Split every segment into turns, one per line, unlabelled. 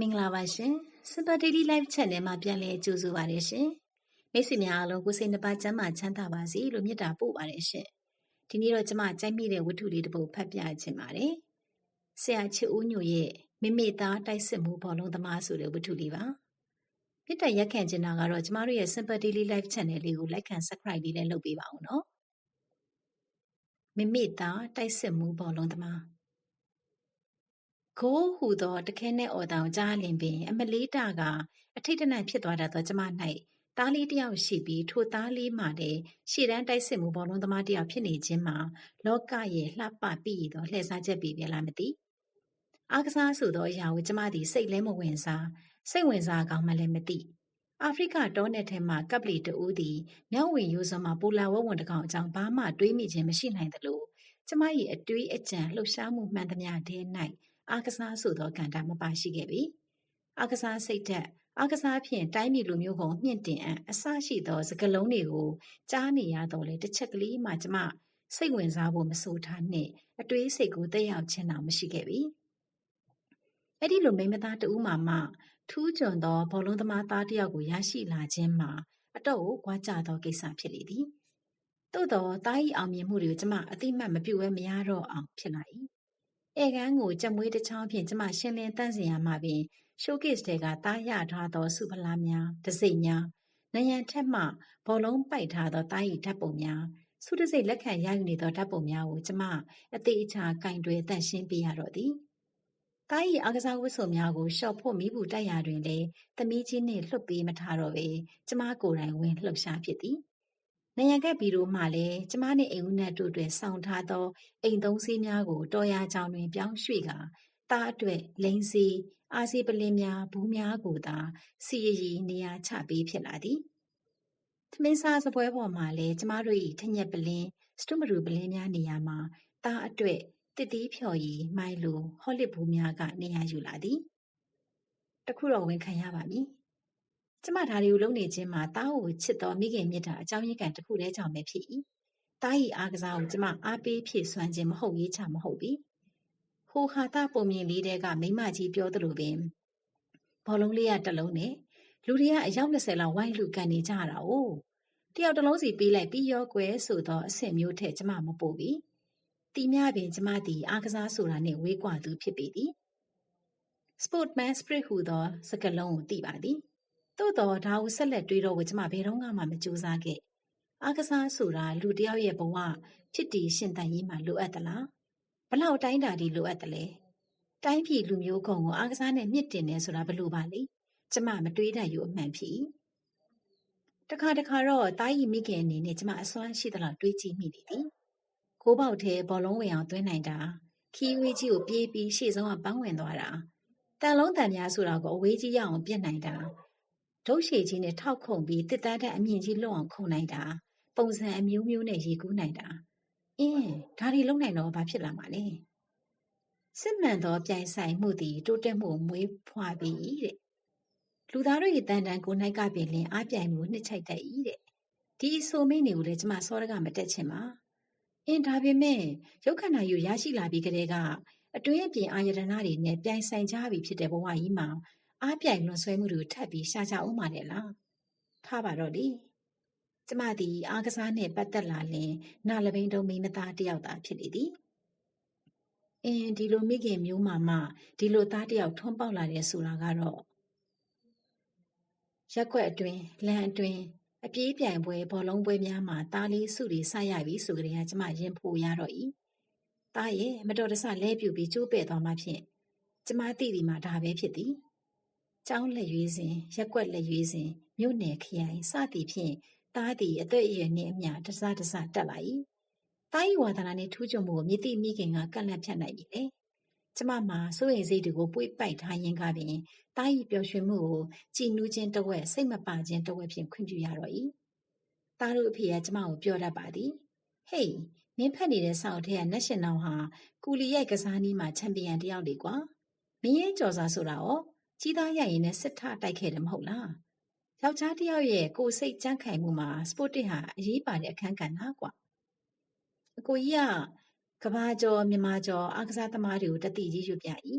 မင်္ဂလာပါရှင်။ Super Daily Live Channel မှာပြန်လည်ကြိုဆိုပါရရှင်။မိတ်ဆွေများအားလုံးကိုစိတ်နှပါကျမ်းမာချမ်းသာပါစေလို့မေတ္တာပို့ပါတယ်ရှင်။ဒီနေ့တော့ကျမကြိုက်မိတဲ့ဝတ္ထုလေးတစ်ပုဒ်ဖတ်ပြချင်ပါတယ်။ဆရာချစ်ဦးညိုရဲ့မိမိသားတိုက်စစ်မှုဘောလုံးသမားဆိုတဲ့ဝတ္ထုလေးပါ။မြစ်တရက်ခံချင်တာကတော့ကျမတို့ရဲ့ Super Daily Live Channel လေးကို like and subscribe လေးလည်းလုပ်ပေးပါဦးနော်။မိမိသားတိုက်စစ်မှုဘောလုံးသမား ခိုးဟူသောတခဲနက်အော်သံကိုကြားလျှင်ပင် အမလေးတကအထိတ်တလန့်ဖြစ်သွားတတ်သောကျမ၌သားလေးတယောက်ရှိပြီးထိုသားလေးမှလည်းရှေ့တန်းတိုက်စစ်မှုဘောလုံးသမားတယောက်ဖြစ်နေခြင်းမှာလောကရဲ့လှပပိ၏သောလှည့်စားချက်ပေပြန်လာမသိ။အားကစားဆိုသောအရာကိုကျမသည်စိတ်လည်းမဝင်စား၊စိတ်ဝင်စားကောင်းမှလည်းမသိ။အာဖရိကတောနယ်ထဲမှာကပ်ပလီတဦးသည်မြောက်ဝင်ရိုးစွန်းမှာပိုလာဝက်ဝံတစ်ကောင်အကြောင်းဘာမှတွေးမိခြင်းမရှိနိုင်သလိုကျမ၏အတွေးအကြံလှုပ်ရှားမှုမှန်သမျှထဲ၌ အားကစားဆိုသောကဏ္ဍမပါရှိခဲ့ပြီ။အားကစားစိတ်ဓာတ်အားကစားဖြင့်တိုင်းပြည်လူမျိုးကိုမြင့်တင်အပ်အစရှိသောစကလုံးတွေကိုကြားနေရတော့လေတစ်ချက်ကလေးမှကျမစိတ်ဝင်စားဖို့မဆိုထားနှင့်အတွေးစိတ်ကိုတက်ရောက်ခြင်းတောင်မရှိခဲ့ပြီ။အဲ့ဒီလိုမိမသားတူမှမှထူးချွန်သောဘောလုံးသမားသားတယောက်ကိုရရှိလာခြင်းမှာအတော့ကိုကြွားကြသောကိစ္စဖြစ်လေသည်။သို့သောတားဤအောင်မြင်မှုတွေကိုကျမအတိမတ်မပြုတ်ဝဲမရတော့အောင်ဖြစ်လာ၏ ဧကန်ကိုကြက်မွေးတစ်ချောင်းဖြင့်ကျမရှင်းလင်းတန့်စင်ရမှာပင် showcase တဲကတားရထားသောစုဖလားများတစိမ့်များနယံထက်မှဘောလုံးပိုက်ထားသောတားရီဓာတ်ပုံများစုတစိမ့်လက်ခံရယူနေသောဓာတ်ပုံများကိုကျမအသေးအချာကင်တွယ်တန့်ရှင်းပြရတော့သည်တားရီအားကစားဝတ်စုံများကိုရှော့ဖို့မိဘူးတိုက်ရတွင်လည်းသမီးချင်းနှင့်လှုပ်ပေးမထားတော့ပဲကျမကိုယ်တိုင်ဝင်လှုပ်ရှားဖြစ်သည် နယံကက်ဘီရိုမှလည်းကျမနှင့်အိမ်ဦးနတ်တို့တွင်ဆောင်ထားသောအိမ်သုံးဆေးများကိုတော်ရာကြောင်တွင်ပြောင်းရွှေ့ကာသားအတွက်လိန်စီအားစီပလင်းများဘူးများကိုသာစီရည်ရည်နေရာချပေးဖြစ်လာသည်သမင်းစားစပွဲပေါ်မှာလည်းကျမတို့၏ထညက်ပလင်းစတုမရူပလင်းများနေရာမှာသားအတွက်တစ်တီးဖြော်ရည်မိုင်လိုဟောလစ်ဘူးများကနေရာယူလာသည်တခုတော့ဝန်ခံရပါမည် ကျမဒါတွေကိုလုပ်နေခြင်းမှာတားကိုချစ်သောမိခင်မြတ်တာအကြောင်းရင်းခံတစ်ခုတည်းကြောင့်ပဲဖြစ်၏တား၏အားကစားကိုကျမအားပေးဖြည့်ဆွမ်းခြင်းမဟုတ်ရေးချမဟုတ်ပြီဟိုဟာတာပုံမြင်လေးတဲကမိမကြီးပြောသလိုပင်ဘောလုံးလေးရတစ်လုံးနဲ့လူတွေကအယောက်20လောက်ဝိုင်းလူကန်နေကြတာ哦တယောက်တစ်လုံးစီပေးလိုက်ပြီးရောကွယ်ဆိုတော့အဆင့်မျိုးထက်ကျမမပို့ပြီတီမြပင်ကျမသည်အားကစားဆိုတာနှင့်ဝေးကွာသူဖြစ်ပေသည် sportman spirit ဟူသောစကားလုံးကိုသိပါသည် သို့တော်ဒါကိုဆက်လက်တွေးတော့ကိုကျမဘယ်တော့မှမကြိုးစားခဲ့အားကစားဆိုတာလူတယောက်ရဲ့ဘဝဖြစ်တည်ရှင်သန်ရေးမှာလိုအပ်သလားဘလောက်တိုင်းတာဒီလိုအပ်တယ်လဲတိုင်းပြည်လူမျိုးကုံကိုအားကစားနဲ့မြင့်တင်နေဆိုတာဘလို့ပါလဲကျမမတွေးတတ်ယူအမှန်ဖြစ်တခါတခါတော့တားရီမိခင်အနေနဲ့ကျမအစွမ်းရှိသလောက်တွေးကြည့်မိနေသည်ကိုပေါက်ထဲဘောလုံးဝင်အောင်သွင်းနိုင်တာခီးဝေးကြီးကိုပြေးပြီးရှေ့ဆုံးကပန်းဝင်သွားတာတန်လုံးတန်များဆိုတာကိုအဝေးကြီးရအောင်ပြစ်နိုင်တာ ဒုတ်ရှည်ကြီးနဲ့ထောက်ခုံပြီးတစ်သားတဲ့အမြင့်ကြီးလွတ်အောင်ခုံနိုင်တာပုံစံအမျိုးမျိုးနဲ့ရေကူးနိုင်တာအင်းဒါတွေလုံနိုင်တော့ဘာဖြစ်လာမှာလဲစစ်မှန်သောပြိုင်ဆိုင်မှုသည်တိုးတက်မှုမွေးဖွားပြီးတဲ့လူသားတို့၏တန်တန်ကိုနိုင်ကပင်လင်အားပြိုင်မှုနှစ်ချိုက်တတ်၏တဲ့ဒီအဆိုမိတ်တွေကိုလည်းကျမစောရကမတက်ချင်ပါအင်းဒါပေမဲ့ရုပ်ခန္ဓာယူရရှိလာပြီးကတည်းကအတွင်းအပြင်အာယတနာတွေနဲ့ပြိုင်ဆိုင်ကြပြီဖြစ်တဲ့ဘဝကြီးမှာ အားပြိုင်လွန်ဆွဲမှုတွေကိုထပ်ပြီးရှာကြအောင်ပါလေလားထားပါတော့လေကျမသည်အားကစားနှင့်ပတ်သက်လာလင်နာလပိန်တုံမိမသားတယောက်သာဖြစ်လေသည်အင်းဒီလိုမိခင်မျိုးမှမှဒီလိုသားတယောက်ထွန်းပေါက်လာတယ်ဆိုတာကတော့ရက်ွက်အတွင်းလမ်းအတွင်းအပြေးပြိုင်ပွဲဘောလုံးပွဲများမှာသားလေးစုတွေစရပြီဆိုကြတဲ့ကကျမရင်ဖိုရတော့၏သားရဲ့မတော်တဆလဲပြူပြီးကျိုးပဲ့သွားမှဖြင့်ကျမသိဒီမှာဒါပဲဖြစ်သည် ကျောင်းလက်ရွေးစဉ်ရက်ွက်လက်ရွေးစဉ်မြို့နယ်ခရိုင်စသည်ဖြင့်သားသည်အသက်အရွယ်နှင့်အမျှတစတစတက်လာ၏သား၏ဝါသနာနှင့်ထူးချွန်မှုကိုမြစ်တိမိခင်ကကန့်လန့်ဖြတ်နိုင်ပြီလေကျမမှာစိုးရိမ်စိတ်တွေကိုပွေ့ပိုက်ထားရင်းကပင်သား၏ပျော်ရွှင်မှုကိုကြည်နူးခြင်းတဝက်စိတ်မပါခြင်းတဝက်ဖြင့်ခွင့်ပြုရတော့၏သားတို့အဖေကကျမကိုပြောတတ်ပါသည်ဟေးမင်းဖက်နေတဲ့ဆောက်ထဲကနက်ရှင်နောင်ဟာကူလီရိုက်ကစားနည်းမှာချန်ပီယံတယောက်လေကွာမင်းရဲ့ကြော်စားဆိုတာရော ကြီးသားရရင်နဲ့စစ်ထတိုက်ခဲ့တယ်မဟုတ်လားယောက်ျားတယောက်ရဲ့ကိုယ်စိတ်ကြမ်းခိုင်မှုမှာစပိုတစ်ဟာအရေးပါတဲ့အခန်းကဏ္ဍကွာအကိုကြီးကကဘာကျော်မြမကျော်အားကစားသမားတွေကိုတတိကြီးရွတ်ပြ၏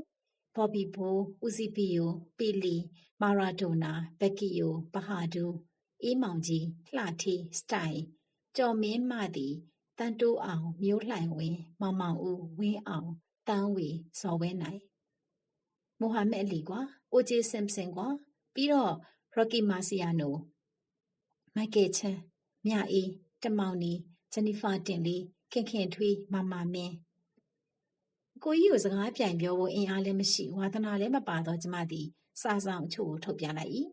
ဘော်ဘီဘိုး၊ဦးစီးဘီယို၊ပီလီ၊မာရာဒိုနာ၊ဘက်ကီယို၊ဘဟာဒူး၊အေးမောင်ကြီး၊လှဌေး၊စတိုင်၊ကျော်မင်းမသည်သန်းတိုးအောင်၊မျိုးလှိုင်ဝင်း၊မောင်မောင်ဦး၊ဝင်းအောင်၊သန်းဝေ၊ဇော်ဝဲနိုင်။ မိုဟာမက်အလီကွာ၊အိုဂျေဆင်ဆင်ကွာ၊ပြီးတော့ရော်ကီမာစီယာနို၊မိုက်ကယ်ချန်း၊မြအေး၊တမောင်နီ၊ဂျနီဖာတင်လေး၊ခင်ခင်ထွေး၊မာမာမင်းအကိုကြီးကိုစကားပြိုင်ပြောဖို့အင်အားလည်းမရှိဝါသနာလည်းမပါတော့ကျမသည်စာဆောင်အချို့ကိုထုတ်ပြလိုက်၏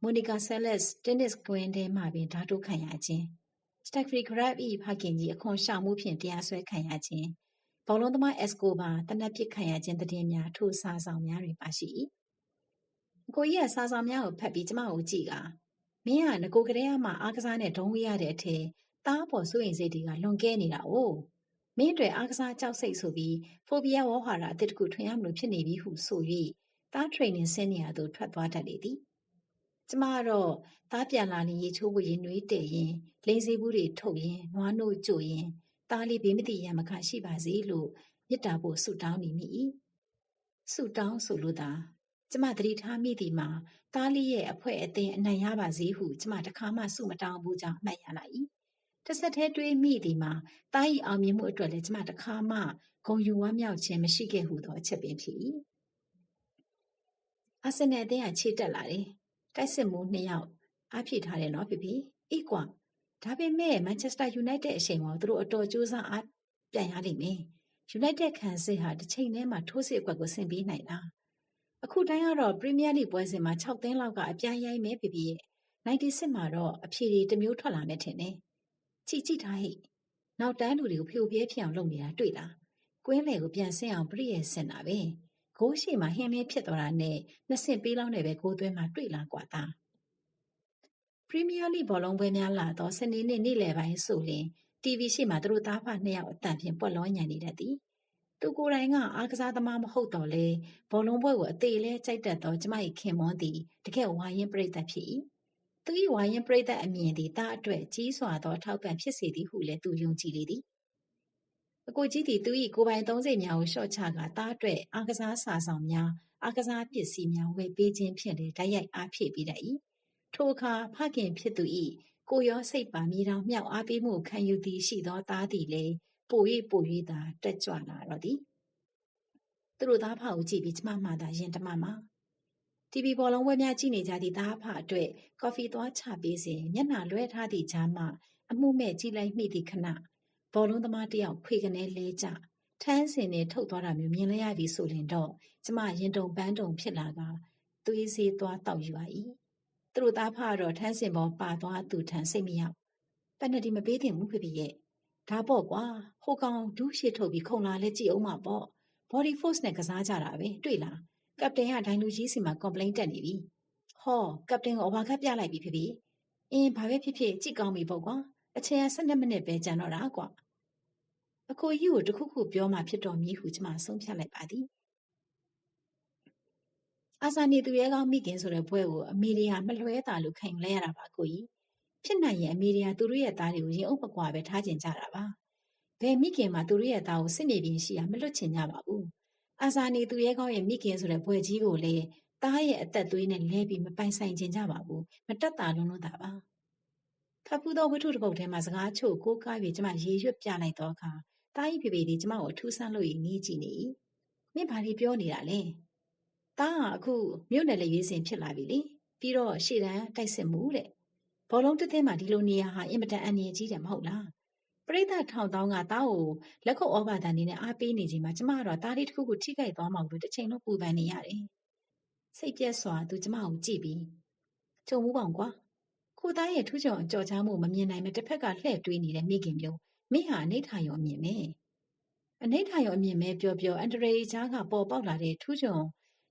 မိုနီကာဆဲလက်စ်တင်းနစ်ကွင်းထဲမှပင်ဓာတုခံရခြင်းစတက်ဖရီဂရက်၏ဖခင်ကြီးအခွန်ရှောင်မှုဖြင့်တရားစွဲခံရခြင်း ဘောလုံးသမားအက်စကိုဘာတနက်ပစ်ခံရခြင်းတည်င်းများထိုစာဆောင်များတွင်ပါရှိ၏အကိုကြီးကစာဆောင်များကိုဖတ်ပြီးကျမကိုကြည့်ကမင်းကငကိုကလေးအမှအားကစားနဲ့ဒုံးဝေးရတဲ့အထက်သားပေါ်စိုးရင်စိတ်တွေကလွန်ကဲနေတာ哦မင်းတွေအားကစားကြောက်စိတ်ဆိုပြီးဖိုဘီယာဝေါ်ဟာရအသစ်တခုထွင်ရမလို့ဖြစ်နေပြီဟုဆို၍သားထရိန်နင်ဆင်းနေရသို့ထွက်သွားတတ်လေသည်ကျမကတော့သားပြန်လာရင်ရေချိုးဖို့ရင်နွေးတဲ့ရင်လိန်စီဘူးတွေထုတ်ရင်နွားနို့ကြိုရင် သားလေးဘေးမတိရမခရှိပါစေလို့မြစ်တာဖို့ဆုတောင်းနေမိ၏ဆုတောင်းဆိုလို့သာကျမသတိထားမိသည်မှာသားလေးရဲ့အဖွဲအသိအနိုင်ရပါစေဟုကျမတခါမှဆုမတောင်းဘူးကြောင်းမှတ်ရလာ၏တဆက်တည်းတွေးမိသည်မှာတား၏အောင်မြင်မှုအတွက်လည်းကျမတခါမှဂုံယူဝမ်းမြောက်ခြင်းမရှိခဲ့ဟုသောအချက်ပင်ဖြစ်၏အာဆင်နယ်အသင်းကခြေတက်လာတယ်တိုက်စစ်မှုနှစ်ယောက်အားဖြည့်ထားတယ်နော်ဖေဖေအေးကွာ ဒါပေမဲ့မန်ချက်စတာယူနိုက်တက်အချိန်မှာသူတို့အတော်ကြိုးစားအားပြန်ရလိမ့်မယ်ယူနိုက်တက်ခံစစ်ဟာတစ်ချိန်တည်းမှာထိုးစစ်အကွက်ကိုဆင်ပေးနိုင်လားအခုတိုင်းကတော့ပရီးမီးယားလိပွဲစဉ်မှာ6သင်းလောက်ကအပြိုင်ရိုက်မယ်ဖေဖေရဲ့96မှာတော့အဖြေတွေတစ်မျိုးထွက်လာမယ်ထင်တယ်ကြည့်ကြည့်ထားဟိနောက်တန်းလူတွေကိုဖျို့ဖျဲဖြစ်အောင်လုပ်နေတာတွေ့လားကွင်းလေကိုပြန်ဆင်းအောင်ပြည့်ရဲ့ဆင်တာပဲဂိုးရှိမှာဟင်းလင်းဖြစ်သွားတာနဲ့နှစ်ဆင့်ပေးလောက်နဲ့ပဲဂိုးသွင်းမှာတွေ့လားကွာသား ပရီးမီးယားလိဘောလုံးပွဲများလာတော့စနေနေ့နေ့လယ်ပိုင်းဆိုရင် TV ရှိမှသူတို့သားဖနှစ်ယောက်အတန်ဖြင့်ပွက်လောညံနေတတ်သည်သူကိုယ်တိုင်ကအားကစားသမားမဟုတ်တော့လေဘောလုံးပွဲကိုအသေးလဲကြိုက်တတ်သောကျမ၏ခင်မွန်းသည်တကယ်ဝါရင်ပြိတ္တဖြစ်၏သူ၏ဝါရင်ပရိသတ်အမြင်သည်သားအတွက်ကြီးစွာသောထောက်ပံ့ဖြစ်စေသည်ဟုလည်းသူယုံကြည်လေသည်အကိုကြီးသည်သူ၏ကိုယ်ပိုင်သုံးစိတ်များကိုလျှော့ချကာသားအတွက်အားကစားစာဆောင်များအားကစားပစ္စည်းများဝယ်ပေးခြင်းဖြင့်လည်းတိုက်ရိုက်အားဖြည့်ပေးတတ်၏ ထိုအခါဖခင်ဖြစ်သူ၏ကိုရောစိတ်ပါမြေတောင်မြောက်အားပေးမှုခံယူသည်ရှိသောသားသည်လည်းပို၍ပို၍သာတက်ကြွလာတော့သည်သူတို့သားဖကိုကြည့်ပြီးကျမမှသာရင်တမမှာတီဗီဘောလုံးပွဲများကြည့်နေကြသည့်သားအဖအတွက်ကော်ဖီသွားချပေးစဉ်မျက်နှာလွှဲထားသည့်ကြားမှအမှုမဲ့ကြည့်လိုက်မိသည့်ခဏဘောလုံးသမားတယောက်ခွေကနေလဲကျထမ်းစင်နဲ့ထုတ်သွားတာမျိုးမြင်လဲရပြီဆိုရင်တော့ကျမရင်တုံပန်းတုံဖြစ်လာကသွေးစေးသွားတောက်ယူပါ၏ သူတို့သားဖကတော့ထမ်းစင်ပေါ်ပါသွားသူထမ်းစိတ်မရောက်ပက်နတီမပေးသင့်ဘူးဖေဖေရဲ့ဒါပေါ့ကွာဟိုကောင်ဒူးရှစ်ထုတ်ပြီးခုံလာလဲကြည့်အောင်ပါပေါ့ body force နဲ့ကစားကြတာပဲတွေ့လားကပတိန်ကဒိုင်လူကြီးစီမှာ complaint တက်နေပြီဟောကပတိန်ကို over ခတ်ပြလိုက်ပြီဖြစ်ဖြစ်အင်းဘာပဲဖြစ်ဖြစ်ကြည့်ကောင်းပြီပေါ့ကွာအချိန်က12မိနစ်ပဲကြံတော့တာကွာအကိုကြီးကိုတခုခုပြောမှဖြစ်တော်မည်ဟုကျမဆုံးဖြတ်လိုက်ပါသည် အာဇာနေသူရဲကောင်းမိခင်ဆိုတဲ့ဘွဲကိုအမေလီယာမလွှဲတာလို့ခံလဲရတာပါကိုကြီးဖြစ်နိုင်ရင်အမေလီယာသူတို့ရဲ့သားတွေကိုရင်အုပ်ပကွာပဲထားကျင်ကြတာပါဘယ်မိခင်မှသူတို့ရဲ့သားကိုစစ်နေပြင်းရှိရမလွတ်ချင်ကြပါဘူးအာဇာနေသူရဲကောင်းရဲ့မိခင်ဆိုတဲ့ဘွဲကြီးကိုလည်းတားရဲ့အသက်သွေးနဲ့လဲပြီးမပိုင်ဆိုင်ခြင်းကြပါဘူးမတက်တာလုံးလို့တာပါဖတ်ဖူးသောဝတ္ထုတစ်ပုဒ်ထဲမှာစကားချို့ကိုးကားပြီးကျမရေရွတ်ပြလိုက်တော့အခါတားကြီးဖေဖေဒီကျမကိုအထူးဆန်းလို့ရနေကြည့်နေမင်းဘာလို့ပြောနေတာလဲ တားကအခုမြို့နယ်လေရေးစင်ဖြစ်လာပြီလေပြီးတော့ရှေ့တန်းတိုက်စစ်မှုတဲ့ဘောလုံးတစ်သင်းမှာဒီလိုနေရာဟာအင်မတန်အန္တရာယ်ကြီးတယ်မဟုတ်လားပရိသတ်ထောင်တောင်းကတားကိုလက်ခုပ်ဩဘာတန်နေနဲ့အားပေးနေချိန်မှာကျမကတော့တားလေးတစ်ခုခုထိခိုက်သွားမှလို့တစ်ချိန်လုံးပူပန်နေရတယ်။စိတ်ပြက်စွာသူကျမကိုကြည့်ပြီးကြုံမှုပေါင်ကွာခိုသားရဲ့ထူးချွန်ကြော်ချားမှုမမြင်နိုင်မဲ့တစ်ဖက်ကလှည့်တွေးနေတဲ့မိခင်မျိုးမင်းဟာအနိဋ္ဌာယုံအမြင်ပဲ။အနိဋ္ဌာယုံအမြင်ပဲပြောပြောအန်တရေချားကပေါ်ပေါက်လာတဲ့ထူးချွန်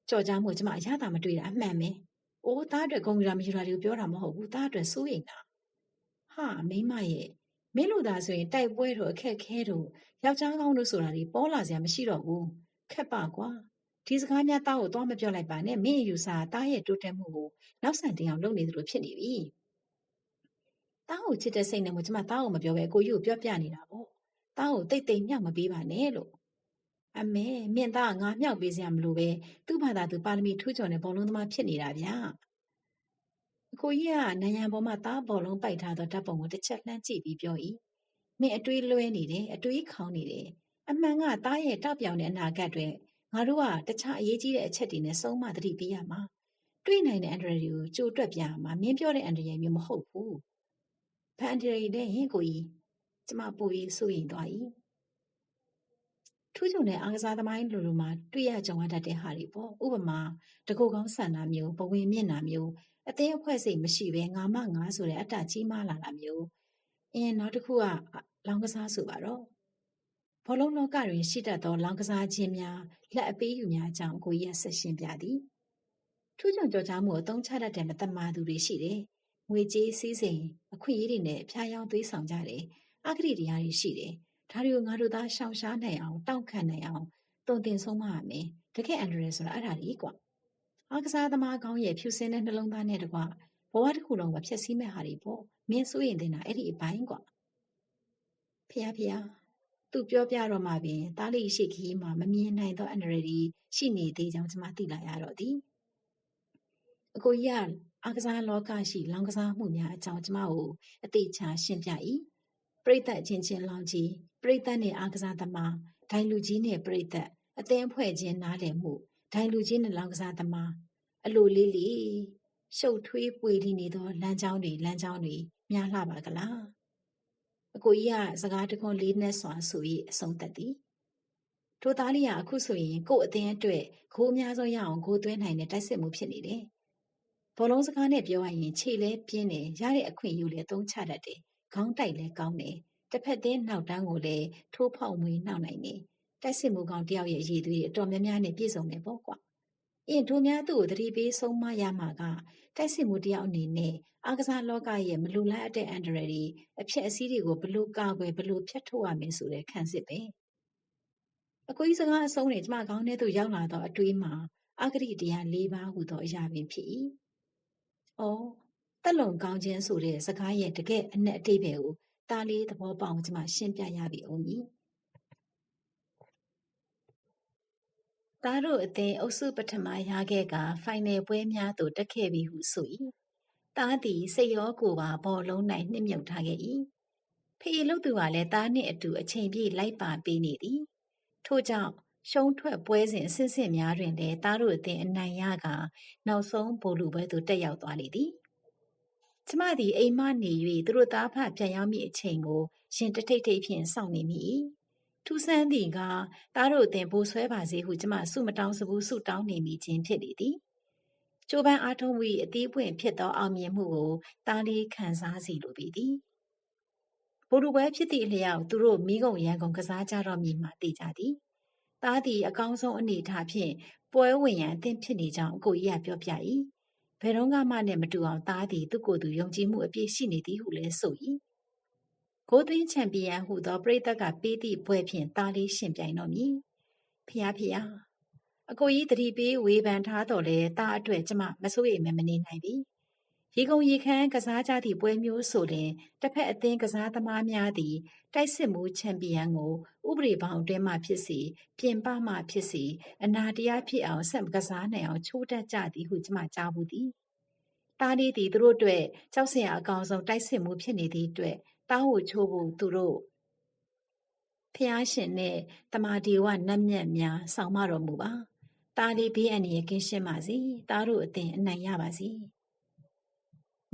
ကြော်ချားမှုကျမအရသာမတွေ့တာအမှန်ပဲ။အိုးသားအတွက်ဂုံယူတာမယူတာတွေကိုပြောတာမဟုတ်ဘူးသားအတွက်စိုးရိမ်တာ။ဟာမိမရဲ့မင်းလိုသာဆိုရင်တိုက်ပွဲတို့အခက်ခဲတို့ယောက်ျားကောင်းတို့ဆိုတာဒီပေါ်လာစရာမရှိတော့ဘူးခက်ပါကွာဒီစကားများတားကိုသွားမပြောလိုက်ပါနဲ့မင်းအယူဆတားရဲ့တိုးတက်မှုကိုနောက်ဆန်တင်အောင်လုပ်နေသလိုဖြစ်နေပြီတားကိုချစ်တဲ့စိတ်နဲ့မှကျမတားကိုမပြောပဲကိုကြီးကိုပြောပြနေတာပေါ့တားကိုတိတ်တိတ်မြောက်မပေးပါနဲ့လို့ အမေမင်းသားငါမြောက်ပေးစရာမလိုပဲသူ့ဘာသာသူပါရမီထူးချွန်တဲ့ဘောလုံးသမားဖြစ်နေတာဗျာအကိုကြီးကနံရံပေါ်မှာသားဘောလုံးပိုက်ထားသောဓာတ်ပုံကိုတစ်ချက်လှမ်းကြည့်ပြီးပြော၏မင်းအတွေးလွဲနေတယ်အတွေးခေါင်းနေတယ်အမှန်ကသားရဲ့တောက်ပြောင်တဲ့အနာဂတ်တွေငါတို့ကတခြားအရေးကြီးတဲ့အချက်တွေနဲ့ဆုံးမသတိပေးရမှာတွေးနိုင်တဲ့အန်ဒရယ်ကိုကြိုတွက်ပြမှာမင်းပြောတဲ့အန်ဒရယ်မျိုးမဟုတ်ဘူးဖန်ဒရယ်တဲ့ဟင်ကိုကြီးကျမပိုပြီးစိုးရင်သွား၏ ထူးချွန်တဲ့အားကစားသမိုင်းလူလူမှာတွေ့ရကြုံရတတ်တဲ့ဟာတွေပေါ့ဥပမာတကူကောင်းဆန္ဒမျိုးဘဝင်မျက်နှာမျိုးအသေးအဖွဲစိတ်မရှိဘဲငါမငါဆိုတဲ့အတ္တကြီးမားလာတာမျိုးအင်းနောက်တစ်ခုကလောင်ကစားဆိုပါတော့ဘောလုံးလောကတွင်ရှိတတ်သောလောင်ကစားခြင်းများလက်အပေးယူများအကြောင်းကိုရဆက်ရှင်းပြသည်ထူးချွန်ကြောကြားမှုအသုံးချတတ်တဲ့မတမာသူတွေရှိတယ်ငွေကြေးစည်းစိမ်အခွင့်အရေးတွေနဲ့ဖျားယောင်းသွေးဆောင်ကြတယ်အဂတိတရားတွေရှိတယ် ဒါတွေကိုငါတို့သားရှောင်ရှားနိုင်အောင်တောင့်ခံနိုင်အောင်တုံတင်ဆုံးမရမယ်တကယ်အန်ဒရယ်ဆိုတာအဲ့ဒါကြီးကွာအားကစားသမားကောင်းရဲ့ဖြူစင်တဲ့နှလုံးသားနဲ့တကွဘဝတစ်ခုလုံးမဖြစ်စည်းမဲ့ဟာတွေပေါ့မင်းစိုးရင်တင်တာအဲ့ဒီအပိုင်းကွာဖះဖះသူပြောပြတော့မှပင်တားလိရှိခီးမှာမမြင်နိုင်သောအန္တရာယ်တွေရှိနေသေးကြောင်းကျွန်မသိလာရတော့သည်အကိုကြီးကအားကစားလောကရှိလောင်ကစားမှုများအကြောင်းကျွန်မကိုအသေးချာရှင်းပြ၏ ပရိသတ်ချင်းချင်းလောင်ကြီးပရိသတ်နဲ့အားကစားသမားဒိုင်လူကြီးနဲ့ပရိသတ်အသင်းဖွဲ့ခြင်းနားလည်မှုဒိုင်လူချင်းနဲ့လောင်ကစားသမားအလိုလေးလီရှုပ်ထွေးပွေလိနေသောလမ်းကြောင်းတွေလမ်းကြောင်းတွေများလှပါကလားအကိုကြီးကစကားတခွန်းလေးနဲ့စွာဆို၍အဆုံးသတ်သည်ထိုသားလေးကအခုဆိုရင်ကို့အသင်းအတွက်ဂိုးအများဆုံးရအောင်ဂိုးသွင်းနိုင်တဲ့တိုက်စစ်မှုဖြစ်နေတယ်ဘောလုံးစကားနဲ့ပြောရရင်ခြေလဲပြင်းတယ်ရတဲ့အခွင့်အရေးလည်းသုံးချတတ်တယ် ခေါင်းတိုက်လည်းကောင်းတယ်တစ်ဖက်သေးနောက်တန်းကိုလည်းထိုးဖောက်မွေးနှောက်နိုင်တယ်တိုက်စစ်မှုကောင်တယောက်ရဲ့ရည်သွေးအတော်များများနဲ့ပြည့်စုံတယ်ပေါ့ကွာအင်းတို့များသူ့ကိုတတိပေးဆုံးမရမှာကတိုက်စစ်မှုတယောက်အနေနဲ့အားကစားလောကရဲ့မလူလားအတဲ့အန်ဒရယ်တွေအဖြစ်အစည်းတွေကိုဘလို့ကာကွယ်ဘလို့ဖျက်ထုတ်ရမယ်ဆိုတဲ့ခံစစ်ပဲအကွေးစကားအဆုံးနဲ့ကျမကောင်းတဲ့သူရောက်လာတော့အတွေးမှာအဂတိတရား၄ပါးဟူသောအရာပင်ဖြစ်၏။အော် တက်လုံကောင်းခြင်းဆိုတဲ့စကားရဲ့တကယ်အ내အတိတ်ပဲကိုတားလေးသဘောပေါက်ကျမရှင်းပြရပြီအုံးကြီး။သားတို့အသင်းအုပ်စုပထမရခဲ့ကဖိုင်နယ်ပွဲများသို့တက်ခဲ့ပြီဟုဆို၏သားသည်စိတ်ရောကိုယ်ပါဘောလုံး၌နှိမ့်မြုပ်ထားခဲ့၏ဖေးလို့သူကလည်းသားနှင့်အတူအချိန်ပြည့်လိုက်ပါပေးနေသည်ထို့ကြောင့်ရှုံးထွက်ပွဲစဉ်အဆင့်ဆင့်များတွင်လည်းသားတို့အသင်းအနိုင်ရကနောက်ဆုံးဗိုလ်လူပွဲသို့တက်ရောက်သွားလေသည် ကျမသည်အိမ်မနေ၍သူတို့သားဖပြန်ရောက်မိအချိန်ကိုရှင်တထိတ်ထိတ်ဖြင့်စောင့်နေမိ၏ထူးဆန်းသည်ကသားတို့အသင်ပိုးဆွဲပါစေဟုကျမဆုမတောင်းစဘူးဆုတောင်းနေမိခြင်းဖြစ်လေသည်ကျိုးပန်းအားထုတ်မှု၏အသေးပွင့်ဖြစ်သောအောင်မြင်မှုကိုသားလေးခံစားစီလိုပေသည်ဘိုလ်ပွဲဖြစ်သည့်အလျောက်သူတို့မိကုံရန်ကုန်ကစားကြတော့မည်မှာသိကြသည်သားသည်အကောင်းဆုံးအနေထားဖြင့်ပွဲဝင်ရန်အသင့်ဖြစ်နေကြောင်းအကိုကြီးကပြောပြ၏ ဘယ်တော့မှနဲ့မတူအောင်သားသည်သူ့ကိုယ်သူယုံကြည်မှုအပြည့်ရှိနေသည်ဟုလည်းဆို၏ဂိုးသွင်းချန်ပီယံဟုသောပရိသတ်ကပေးသည့်ဘွဲ့ဖြင့်သားလေးရှင်ပြိုင်တော်မူဖျားဖျားအကိုကြီးတတိပေးဝေဖန်ထားတော်လဲသားအတွက်ကျမမစိုးရိမ်မမနေနိုင်ပြီ ရေကုန်ရေခမ်းကစားကြသည့်ပွဲမျိုးဆိုရင်တစ်ဖက်အသင်းကစားသမားများသည် တိုက်စစ်မှုချန်ပီယံကို ဥပဒေဘောင်အတွင်းမှဖြစ်စီပြင်ပမှဖြစ်စီအနာတရားဖြစ်အောင်ဆက်မကစားနိုင်အောင်ချိုးတက်ကြသည်ဟုကျမကြားဘူးသည်တားလေးသည်သူတို့အတွက်ကြောက်စရာအကောင်ဆုံးတိုက်စစ်မှုဖြစ်နေသည့်အတွက်တားကိုချိုးဖို့သူတို့ဖျားရှင်နဲ့တမာဒီဝနတ်မြတ်များဆောင်မတော်မူပါ။တားလေးဘေးအန္တရာယ်ကင်းရှင်းပါစေ။တားတို့အသင်အနိုင်ရပါစေ။ည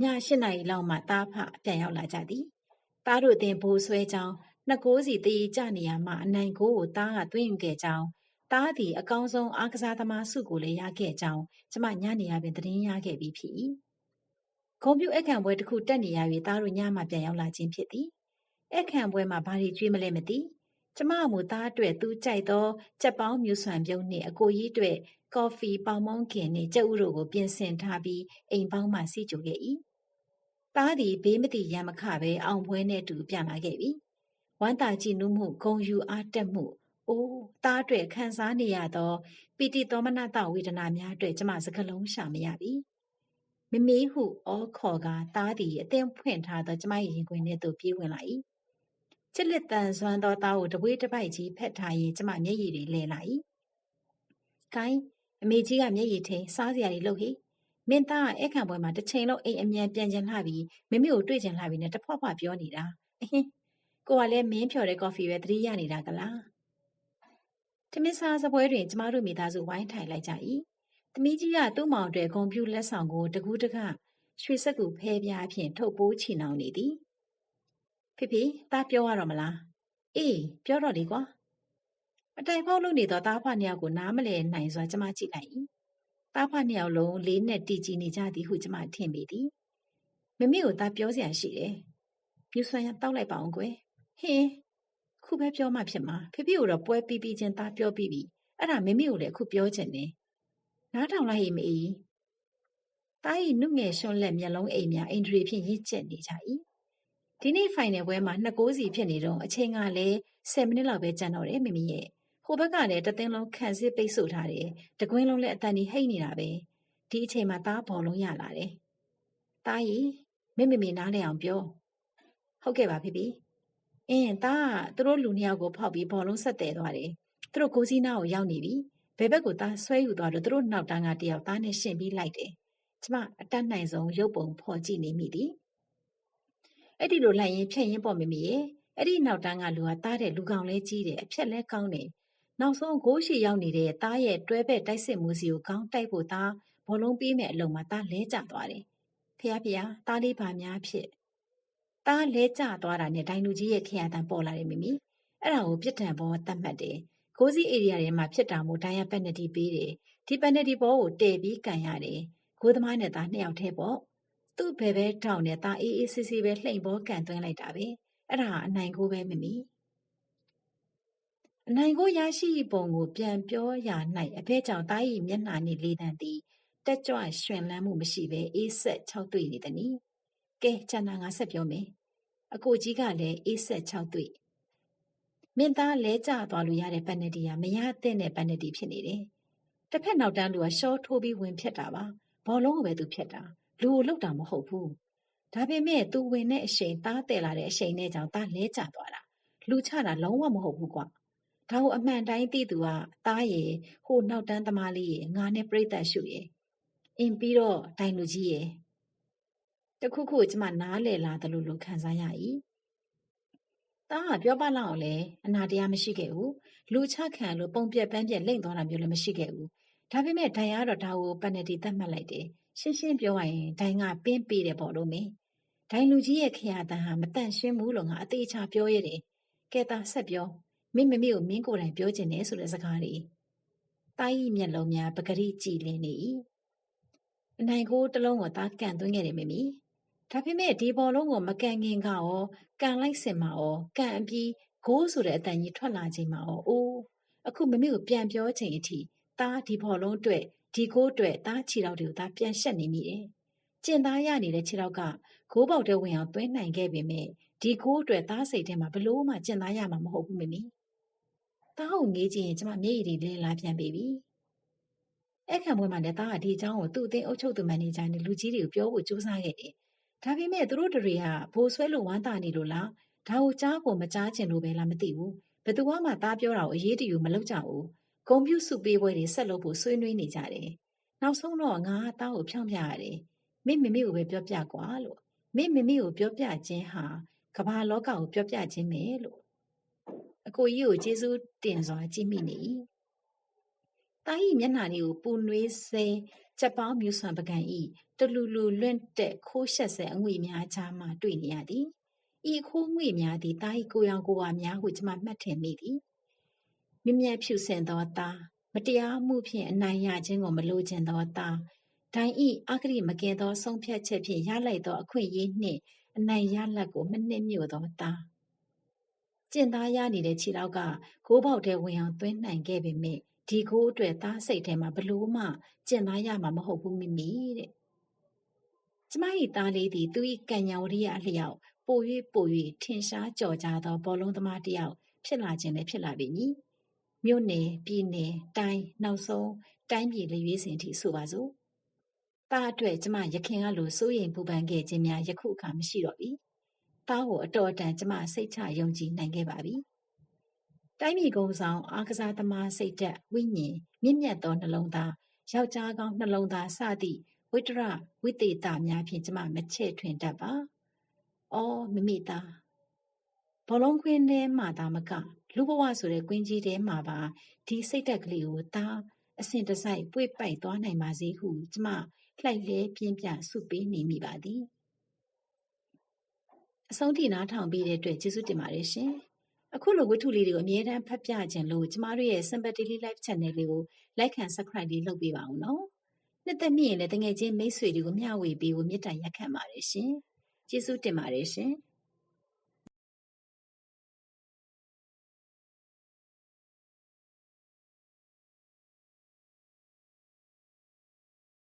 ၈နာရီလောက်မှတားဖပြန်ရောက်လာကြသည်။တားတို့အသင်ဘိုးဆွဲကြောင်းနှစ်ကိုးစီတည်ကြနေရမှအနိုင်ကိုကိုတားကသွင်းယူခဲ့ကြောင်းတားသည်အကောင်းဆုံးအားကစားသမားစုကိုလည်းရခဲ့ကြောင်းကျမညနေရပင်သတင်းရခဲ့ပြီးဖြစ်၏ဂုံပြူအခန့်ပွဲတစ်ခုတက်နေရ၍သားတို့ညမှပြန်ရောက်လာခြင်းဖြစ်သည်အခန့်ပွဲမှာဘာတွေကြွေးမလဲမသိ ကျမအမူသားအတွက်သူကြိုက်သောကြက်ပေါင်းမြူဆွမ်းပြုံးနှင့်အကိုကြီးအတွက်ကော်ဖီပေါင်မုံခင်နှင့်ကြက်ဥတို့ကိုပြင်ဆင်ထားပြီးအိမ်ပေါင်းမှစီးကြိုခဲ့၏သားသည်ဘေးမတိရံမခပဲအောင်ပွဲနှင့်တူပြန်လာခဲ့ပြီဝမ်းသာကြည်နူးမှုဂုံယူအားတက်မှုအိုးသားအတွက်ခံစားနေရသောပီတိသောမနတဝေဒနာများအတွက်ကျမစကလုံးရှာမရပြီမမေးဟုအောခေါ်ကသားသည်အသင်ဖွင့်ထားသောကျမ၏ရင်ခွင်ထဲသို့ပြေးဝင်လာ၏ ချစ်လက်တန်စွမ်းသောသားကိုတပွေးတစ်ပိုက်ကြီးဖက်ထားရင်ကျမမျက်ရည်တွေလဲလာ၏။ကိုင်းအမေကြီးကမျက်ရည်ထိန်စားစရာတွေလုပ်ဟိမင်းသားအဲ့ခံပွဲမှာတစ်ချိန်လုံးအိမ်အမြန်ပြန်ကျင်လှပြီးမမေကိုတွေ့ကျင်လှပြီးနဲ့တဖွာဖွာပြောနေတာအဟင်းကိုကလည်းမင်းဖြော်တဲ့ကော်ဖီပဲသတိရနေတာကလားတမစ်စားစပွဲတွင်ကျမတို့မိသားစုဝိုင်းထိုင်လိုက်ကြ၏သမီးကြီးကသူ့မောင်အတွက်ဂုံပြူလက်ဆောင်ကိုတကူးတကရွှေစက်ကူဖဲပြားဖြင့်ထုတ်ပိုးချီနှောင်နေသည် ဖေဖေသားပြောရတော့မလားအေးပြောတော့လေကွာအတိုင်ဖောက်လို့နေသောသားဖနှစ်ယောက်ကိုနားမလည်နိုင်စွာကျမကြည့်လိုက်၏သားဖနှစ်ယောက်လုံးလေးနဲ့တီကြည်နေကြသည်ဟုကျမထင်မိသည်မမေကိုသားပြောစရာရှိတယ်မြူဆွမ်းရတောက်လိုက်ပါအောင်ကွယ်ဟင်းခုပဲပြောမှဖြစ်မှာဖေဖေကိုတော့ပွဲပြီးပြီးချင်းသားပြောပြီးပြီအဲ့ဒါမမေကိုလည်းအခုပြောချင်တယ်နားထောင်လိုက်ရင်မအေးတားဤနုငယ်ရှွန်လက်မျက်လုံးအိမ်များအင်ဒရီဖြင့်ရစ်ကျက်နေကြ၏ ဒီနေ့ဖိုင်နယ်ပွဲမှာနှစ်ကိုးစီဖြစ်နေတော့အချိန်ကလည်း10မိနစ်လောက်ပဲကျန်တော့တယ်မမီရဲ့ဟိုဘက်ကလည်းတသိန်းလုံးခန့်စစ်ပိတ်ဆို့ထားတယ်တကွင်းလုံးလည်းအတန်ကြီးဟိတ်နေတာပဲဒီအချိန်မှာတားဘော်လုံးရလာတယ်တားဤမမမီနားလဲအောင်ပြောဟုတ်ကဲ့ပါဖေဖေအင်းတားကသူတို့လူနှစ်ယောက်ကိုဖောက်ပြီးဘော်လုံးဆက်တယ်သွားတယ်သူတို့ကိုစီနာကိုရောက်နေပြီဘယ်ဘက်ကိုသားဆွဲယူသွားလို့သူတို့နောက်တန်းကတယောက်သားနဲ့ရှင်ပြီးလိုက်တယ်ကျမအတတ်နိုင်ဆုံးရုပ်ပုံဖော်ကြည့်နေမိသည် အဲ့ဒီလိုလိုက်ရင်ဖြတ်ရင်ပေါ့မမီရဲ့အဲ့ဒီနောက်တန်းကလူကသားတဲ့လူကောင်လဲကြီးတယ်အဖြက်လဲကောင်းတယ်နောက်ဆုံးဂိုးရှိရောက်နေတဲ့သားရဲ့တွဲဘက်တိုက်စစ်မှုစီကိုခေါင်းတိုက်ဖို့သားဘောလုံးပေးမဲ့အလုံးမှာသားလဲကျသွားတယ်ဖះဖះသားလေးပါများဖြစ်သားလဲကျသွားတာနဲ့ဒိုင်လူကြီးရဲ့ခရတန်ပေါ်လာတယ်မမီအဲ့ဒါကိုပြစ်ဒဏ်ဘောသတ်မှတ်တယ်ကိုစီဧရိယာထဲမှာဖြစ်တာမို့ဒိုင်ယာပက်နတီပေးတယ်ဒီပက်နတီဘောကိုတည်ပြီးကန်ရတယ်ကိုသမားနဲ့သားနှစ်ယောက်တည်းပေါ့ သူ့ဘဲဘဲထောင်နဲ့သားအေးအေးဆေးဆေးပဲလှိမ့်ဘောကန်သွင်းလိုက်တာပဲအဲ့ဒါအနိုင်ကိုပဲမမီအနိုင်ကိုရရှိပုံကိုပြန်ပြောရ၌အဖေကြောင့်တား၏မျက်နှာနှင့်လေတံသည်တက်ကြွရှင်လန်းမှုမရှိဘဲအေးဆက်၆တွေ့နေသည်။ကဲကျန်တာငါဆက်ပြောမယ်။အကိုကြီးကလည်းအေးဆက်၆တွေ့။မင်းသားလဲကျသွားလို့ရတဲ့ပန်နတီကမရတဲ့နဲ့ပန်နတီဖြစ်နေတယ်။တစ်ဖက်နောက်တန်းလူကရှော့ထိုးပြီးဝင်ဖြတ်တာပါ။ဘောလုံးကိုပဲသူဖြတ်တာ။ လူကိုလောက်တာမဟုတ်ဘူး။ဒါပေမဲ့သူဝင်တဲ့အချိန်သားတယ်လာတဲ့အချိန်နဲ့ကြောင့်သားလဲကျသွားတာ။လူချတာလုံးဝမဟုတ်ဘူးကွာ။ဒါကိုအမှန်တိုင်းသိသူကသားရယ်ဟိုနောက်တန်းသမားလေးရယ်ငါနဲ့ပြိတ္တရှုရယ်အင်းပြီးတော့ဒိုင်လူကြီးရယ်တခုခုကျမနားလည်လာတယ်လို့လို့ခံစားရ၏သားကပြောပါလောက်အောင်လဲအနာတရားမရှိခဲ့ဘူးလူချခံလို့ပုံပြက်ပန်းပြက်လိမ့်သွားတာမျိုးလည်းမရှိခဲ့ဘူးဒါပေမဲ့ဒိုင်ကတော့ဒါကိုပန်နတီသတ်မှတ်လိုက်တယ် ရှင်းရှင်းပြောရရင် ဒိုင်က ပင်းပေးတယ်ပေါ့လို့မင်းဒိုင်လူကြီးရဲ့ ခရတန်ဟာမတန့်ရှင်းဘူးလို့ ငါ အသေးချာ ပြောရတယ် ကဲသားဆက်ပြော မင်း မမေကို မင်းကိုယ်တိုင် ပြောချင်တယ်ဆိုတဲ့ စကားတွေတားဤမျက်လုံးများပဂရိကြည်လင်းနေ၏အနိုင်ကိုတလုံးကို သား ကန်သွင်းခဲ့တယ်မမီဒါပေမဲ့ ဒီဘောလုံးကို မကန်ခင်ကရော ကန်လိုက်စင်မှာရော ကန်အပြီး ဂိုးဆိုတဲ့အတန်ကြီး ထွက်လာချိန်မှာရော အိုး အခု မမေကို ပြန်ပြောချိန်အထိ သား ဒီဘောလုံးအတွက် ဒီဂိုးအတွက်သားခြေထောက်တွေကိုသားပြန်ရှက်နေမိတယ်ကျင်သားရနေတဲ့ခြေထောက်ကဂိုးပေါက်တဲ့ဝင်အောင်သွင်းနိုင်ခဲ့ပေမဲ့ဒီဂိုးအတွက်သားစိတ်ထဲမှာဘလို့မှကျင်သားရမှာမဟုတ်ဘူးမမီသားကိုငေးကြည့်ရင်ကျမမျက်ရည်တွေလဲလာပြန်ပြီ။အဲ့ခံပွဲမှာလည်းသားကဒီအကြောင်းကိုသူ့အသိအုပ်ချုပ်သူမန်နေဂျာနဲ့လူကြီးတွေကိုပြောဖို့ကြိုးစားခဲ့တယ်။ဒါပေမဲ့သူတို့တွေကဘိုးဆွဲလို့ဝမ်းသာနေလို့လား။ဒါကိုကြားကိုမကြားချင်လို့ပဲလားမသိဘူး။ဘယ်သူမှသားပြောတာကိုအရေးတယူမလုပ်ကြဘူး။ ဂုံပြူစုပေးပွဲတွေဆက်လုပ်ဖို့ဆွေးနွေးနေကြတယ်။နောက်ဆုံးတော့ငါသားကိုဖြောင်းပြရတယ်။မင်းမမေကိုပဲပြောပြကွာလို့။မင်းမမေကိုပြောပြခြင်းဟာကမ္ဘာလောကကိုပြောပြခြင်းပဲလို့အကိုကြီးကိုကျေးဇူးတင်စွာကြည့်မိနေ၏။တာ၏မျက်နှာလေးကိုပူနွေးစေချက်ပေါင်းမြူဆွမ်းပကံဤတလူလူလွင့်တက်ခိုးရှက်ဆဲအငွေများချာမှတွေ့နေရသည်။ဤခိုးငွေများသည်တာ၏ကိုရောင်ကိုဝါများကိုကျမမှတ်ထင်မိသည်။ မြမျက်ဖြူစင်သောသားမတရားမှုဖြင့်အနိုင်ရခြင်းကိုမလိုချင်သောသားဒိုင်ဤအဂရိမကင်သောဆုံးဖြတ်ချက်ဖြင့်ရလိုက်သောအခွင့်အရေးနှင့်အနိုင်ရလတ်ကိုမနှိမ့်မြို့သောသားကျင့်သားရနေတဲ့ခြေထောက်ကဂိုးပေါက်ထဲဝင်အောင်သွင်းနိုင်ခဲ့ပေမဲ့ဒီဂိုးအတွက်သားစိတ်ထဲမှာဘလို့မှကျင့်သားရမှာမဟုတ်ဘူးမိမိတဲ့ကျမ၏သားလေးသည်သူ၏ကံညာဝရိယအလျောက်ပို၍ပို၍ထင်ရှားကြော်ကြားသောဘောလုံးသမားတစ်ယောက်ဖြစ်လာခြင်းလည်းဖြစ်လာပြီညီ မြို့နယ်ပြည်နယ်တိုင်းနောက်ဆုံးတိုင်းပြည်လေးရွေးစဉ်အထိဆိုပါစို့သားအတွက်ကျမရခင်ကလိုစိုးရိမ်ပူပန်ခဲ့ခြင်းများယခုအခါမရှိတော့ပြီသားကိုအတော်အတန်ကျမစိတ်ချယုံကြည်နိုင်ခဲ့ပါပြီ။တိုင်းပြည်ကုန်းဆောင်အားကစားသမားစိတ်သက်ဝိညာဉ်မြင့်မြတ်သောနှလုံးသားယောက်ျားကောင်းနှလုံးသားစသည့်ဝိတ္တရဝိသေသများဖြင့်ကျမမချဲ့ထွင်တတ်ပါ။အော်မိမိသားဘောလုံးကွင်းထဲမှာသာမက လူဘဝဆိုတဲ့ကွင်းကြီးထဲမှာပါဒီစိတ်သက်ကလေးကိုသားအစဉ်တစိုက်ပွေ့ပိုက်သွားနိုင်ပါစေဟုကျမလှိုက်လဲပြင်းပြဆုပေးနေမိပါသည်အဆုံးထိနားထောင်ပြီးတဲ့အတွက်ကျေးဇူးတင်ပါတယ်ရှင်အခုလိုဝတ္ထုလေးတွေကိုအမြဲတမ်းဖတ်ပြခြင်းလို့ကျမတို့ရဲ့ Sympathy Live Channel လေးကို Like and Subscribe လေးလုပ်ပေးပါဦးနော်နှစ်သက်မိရင်လည်းတကယ်ချင်းမိတ်ဆွေတွေကိုမျှဝေပေးဖို့မေတ္တာရက်ခံပါတယ်ရှင်ကျေးဇူးတင်ပါတယ်ရှင်